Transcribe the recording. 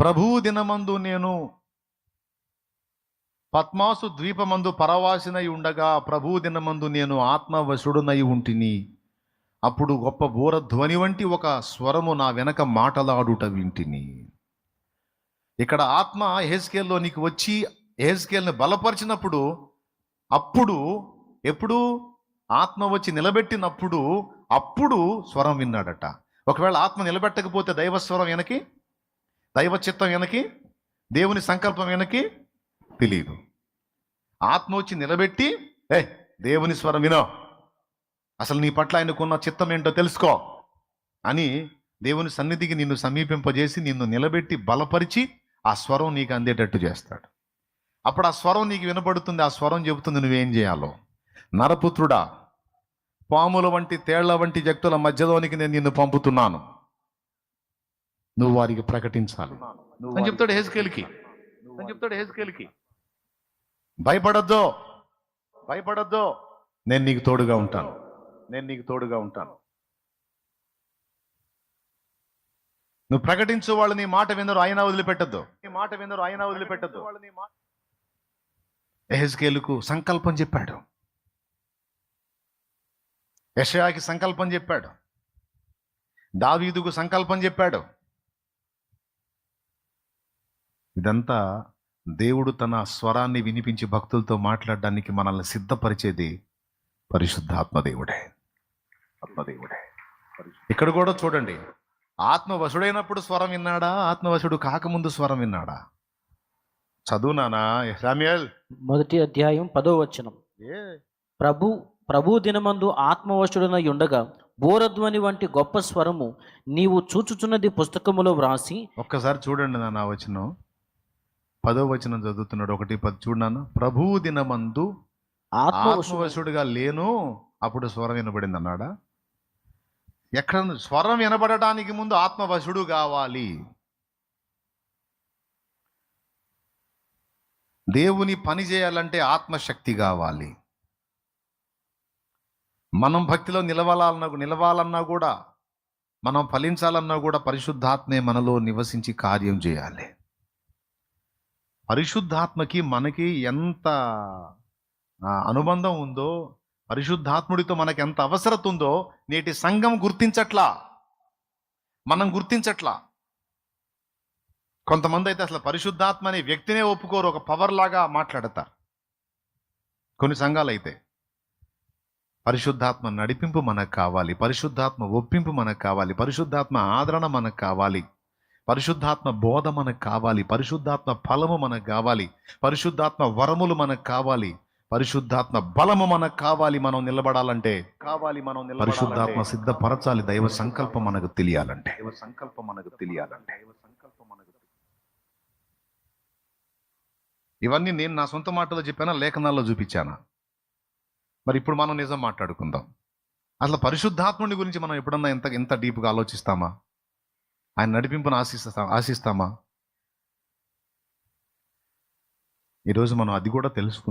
ప్రభువు దినమందు నేను పద్మాసు ద్వీపమందు పరవాసినై ఉండగా ప్రభువు దినమందు నేను ఆత్మవశుడునై ఉంటిని. అప్పుడు గొప్ప బోర ధ్వని వంటి ఒక స్వరము నా వెనక మాటలాడుట వింటిని. ఇక్కడ ఆత్మ హెస్కేల్లో నీకు వచ్చి హెస్కేల్ని బలపరిచినప్పుడు అప్పుడు ఎప్పుడు ఆత్మ వచ్చి నిలబెట్టినప్పుడు అప్పుడు స్వరం విన్నాడట. ఒకవేళ ఆత్మ నిలబెట్టకపోతే దైవ స్వరం వెనక్కి? దైవ చిత్తం వెనక్కి దేవుని సంకల్పం వెనక్కి తెలియదు ఆత్మ వచ్చి నిలబెట్టి ఏ దేవుని స్వరం వినో. అసలు నీ పట్ల ఆయనకున్న చిత్తం ఏంటో తెలుసుకో అని దేవుని సన్నిధికి నిన్ను సమీపింపజేసి నిన్ను నిలబెట్టి బలపరిచి ఆ స్వరం నీకు అందేటట్టు చేస్తాడు. అప్పుడు ఆ స్వరం నీకు వినపడుతుంది ఆ స్వరం చెబుతుంది నువ్వేం చేయాలో. నరపుత్రుడా పాముల వంటి తేళ్ళ వంటి జక్తుల మధ్యలోనికి నేను నిన్ను పంపుతున్నాను. నువ్వు వారికి ప్రకటించాలి. అని చెప్తాడు హెజ్కేల్కి. అని చెప్తాడు హెజ్కేల్కి. భయపడద్దు. భయపడద్దు. నేను నీకు తోడుగా ఉంటాను. నేను నీకు తోడుగా ఉంటాను. నువ్వు ప్రకటించు వాళ్ళు నీ మాట వినరు అయినా వదిలిపెట్టద్దు. నీ మాట వినరు అయినా వదిలిపెట్టద్దు. ఎహెజ్కేలుకు సంకల్పం చెప్పాడు. యషయాకి సంకల్పం చెప్పాడు. దావీదుకు సంకల్పం చెప్పాడు. ఇదంతా దేవుడు తన స్వరాన్ని వినిపించి భక్తులతో మాట్లాడడానికి మనల్ని సిద్ధపరిచేది పరిశుద్ధాత్మ దేవుడే. ఆత్మదేవుడే ఇక్కడ కూడా చూడండి. ఆత్మవశుడైనప్పుడు స్వరం విన్నాడా? ఆత్మవశుడు కాకముందు స్వరం విన్నాడా? చదువునానా సామ్యుయల్ మొదటి అధ్యాయం పదో వచనం. ప్రభు ప్రభు దినమందు ఆత్మవశుడనై ఉండగా బోరధ్వని వంటి గొప్ప స్వరము నీవు చూచుచున్నది పుస్తకములో వ్రాసి ఒక్కసారి చూడండి నాన్న వచనం. పదో వచనం చదువుతున్నాడు. ఒకటి పది చూడన్నాను ప్రభువు దినమందు ఆత్మవశుడు ఆత్మవశుడిగా లేను. అప్పుడు స్వరం వినబడింది అన్నాడా? ఎక్కడ స్వరం వినబడటానికి ముందు ఆత్మవశుడు కావాలి. దేవుని పని చేయాలంటే ఆత్మశక్తి కావాలి. మనం భక్తిలో నిలవాలన్నా నిలవాలన్నా కూడా మనం ఫలించాలన్నా కూడా పరిశుద్ధాత్మే మనలో నివసించి కార్యం చేయాలి. పరిశుద్ధాత్మకి మనకి ఎంత అనుబంధం ఉందో పరిశుద్ధాత్ముడితో మనకి ఎంత అవసరత ఉందో నేటి సంఘం గుర్తించట్లా. మనం గుర్తించట్లా. కొంతమంది అయితే అసలు పరిశుద్ధాత్మ అనే వ్యక్తినే ఒప్పుకోరు ఒక పవర్ లాగా మాట్లాడతారు. కొన్ని సంఘాలు అయితే పరిశుద్ధాత్మ నడిపింపు మనకు కావాలి పరిశుద్ధాత్మ ఒప్పింపు మనకు కావాలి పరిశుద్ధాత్మ ఆదరణ మనకు కావాలి. పరిశుద్ధాత్మ బోధ మనకు కావాలి పరిశుద్ధాత్మ ఫలము మనకు కావాలి పరిశుద్ధాత్మ వరములు మనకు కావాలి పరిశుద్ధాత్మ బలము మనకు కావాలి మనం నిలబడాలంటే కావాలి మనం పరిశుద్ధాత్మ సిద్ధపరచాలి దైవ సంకల్పం మనకు తెలియాలంటే. దైవ సంకల్పం మనకు తెలియాలంటే. దైవ సంకల్పం మనకు ఇవన్నీ నేను నా సొంత మాటలో చెప్పానా లేఖనాల్లో చూపించానా? మరి ఇప్పుడు మనం నిజం మాట్లాడుకుందాం. అసలు పరిశుద్ధాత్ముని గురించి మనం ఎప్పుడన్నా ఎంత ఎంత డీప్గా ఆలోచిస్తామా? ఆయన నడిపింపును ఆశిస్తా ఆశిస్తామా? ఈరోజు మనం అది కూడా తెలుసుకుందాం